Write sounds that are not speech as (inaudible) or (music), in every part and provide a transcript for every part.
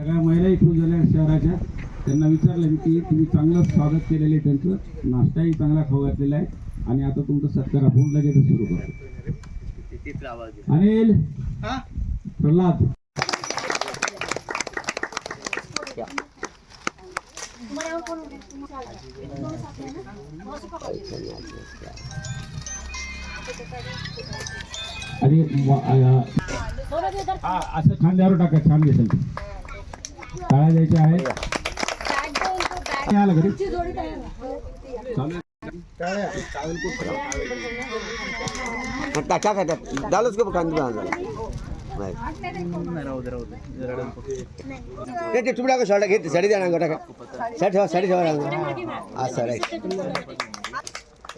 सगळ्या महिला इथून झाल्या शहराच्या. त्यांना विचारलं मी की तुम्ही चांगलं स्वागत केलेलं आहे त्यांचं. नाश्ताही चांगला खाऊ घातलेला आहे. आणि आता तुमचा सत्कार आपण लगेच सुरू करतो. अनिल! प्रल्हाद! आणि वा- अ, हा, असं खांद्यावर टाका छान दिसेल. टाळ्या द्यायच्या आहेत? नाही आलं घरी चालेल टाका का त्यात झालंच का कांदी झालं ते ते तुमच्या साड्या घेते साडी द्या ना टाका. साडी ठेवा साडी ठेवा असं राईट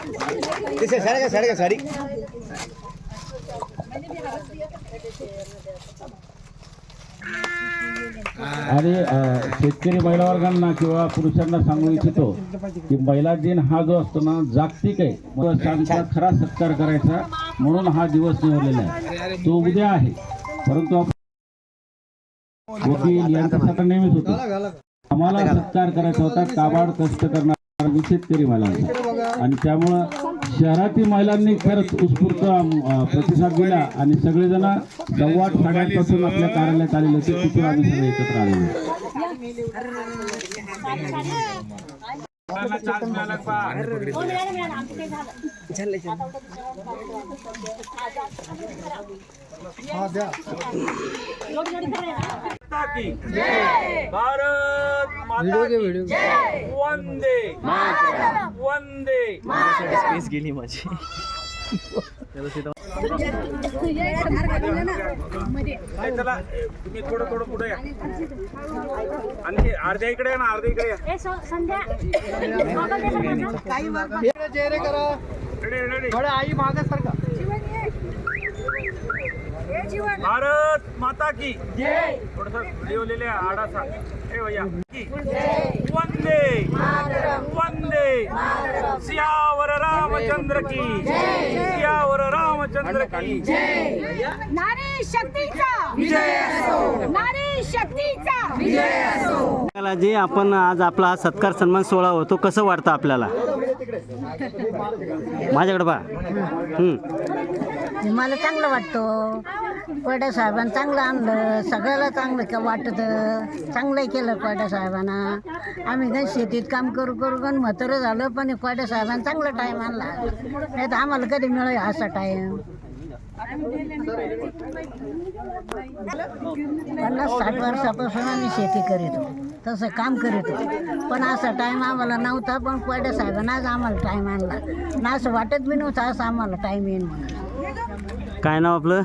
साडी का साडी का साडी आणि शेतकरी महिला वर्गांना किंवा पुरुषांना सांगू इच्छितो की महिला दिन हा जो असतो ना जागतिक आहे. पुरुषांचा खरा सत्कार करायचा. म्हणून हा दिवस निवडलेला आहे. तो उद्या आहे. परंतु आपण वकील यांच्यासाठी नेहमीच होतो. आम्हाला सत्कार करायचा होता. काबाड कष्ट करणारा शेतकरी महिलांचा. आणि त्यामुळं शहरातील महिलांनी खरंच उत्स्फूर्त प्रतिसाद दिला आणि सगळेजण दव्वाट साड्यांपासून आपल्या कार्यालयात आलेले होते तिथून आम्ही सगळे एकत्र आलेलो भारत माता की वंदे. वंदे. स्पेस गेली माझी. चला. तुम्ही थोडं थोडं पुढे या. आणि अर्ध्या इकडे या ना अर्ध्या इकडे या. भारत माता की. थोडस लिहिलेले आडासा. ए भैया की. वंदे. वंदे. सियावर रामचंद्र की. सियावर रामचंद्र की नारी शक्तीचा. नारी शक्तीचा. आपल्याला जे आपण आज आपला हा सत्कार सन्मान सोहळा होतो कसं वाटतं आपल्याला? (laughs) माझ्याकडे बा मला चांगलं वाटतं. कोड्या साहेबांना चांगलं आणलं सगळ्याला चांगलं का वाटतं. चांगलं केलं कोड्या साहेबांना. आम्ही काय शेतीत काम करू करू गण म्हातारं झालं पण कोड्या साहेबांना चांगला टाईम आणला. नाही तर आम्हाला कधी मिळेल असा टाईम पन्नास साठ वर्षापासून आम्ही शेती करीतो तसं काम करीतो होतो पण असा टाईम आम्हाला नव्हता पण कोड्या साहेबांना आज आम्हाला टाईम आणला. ना असं वाटत बी नव्हतं असं आम्हाला टाईम येईल म्हणून. काय नाव आपलं?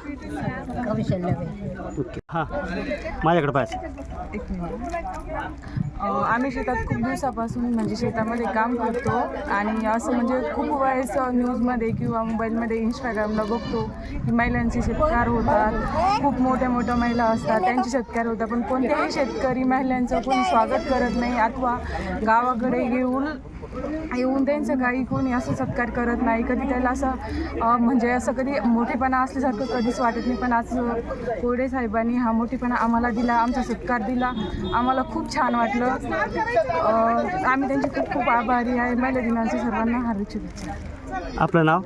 ओके. हां. माझ्याकडे पाहिजे अ, आम्ही शेतात खूप दिवसापासून म्हणजे शेतामध्ये काम करतो आणि असं म्हणजे खूप वेळेस न्यूजमध्ये किंवा मोबाईलमध्ये इंस्टाग्रामला बघतो की महिलांचे सत्कार होतात. खूप मोठ्या मोठ्या महिला असतात त्यांचे सत्कार होतात. पण कोणत्याही शेतकरी महिलांचं कोणी स्वागत करत नाही अथवा गावाकडे येऊन येऊन त्यांचं काही कोणी असं सत्कार करत नाही कधी त्याला असं म्हणजे असं कधी मोठेपणा असल्यासारखं कधीच वाटत नाही. पण आज कोडे साहेबांनी हा मोठेपणा आम्हाला दिला आमचा सत्कार दिला. आम्हाला खूप छान वाटलं. आम्ही त्यांचे खूप खूप आभारी आहे. महिला दिनाच्या सर्वांना हार्दिक शुभेच्छा. आपलं नाव?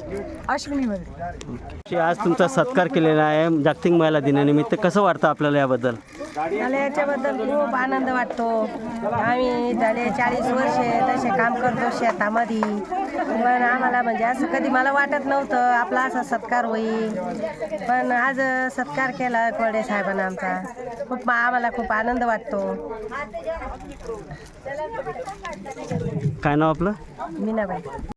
अश्विनी आज तुमचा सत्कार केलेला आहे. जागतिक महिला दिनानिमित्त कसं वाटतं आपल्याला याबद्दल? मला याच्याबद्दल खूप आनंद वाटतो. आम्ही झाले चाळीस वर्षे तसे काम करतो शेतामध्ये. पण आम्हाला म्हणजे असं कधी मला वाटत नव्हतं आपला असा सत्कार होईल. पण आज सत्कार केला कोरडे साहेबांना आमचा. खूप आम्हाला खूप आनंद वाटतो. काय नाव आपलं? मीनाबाई.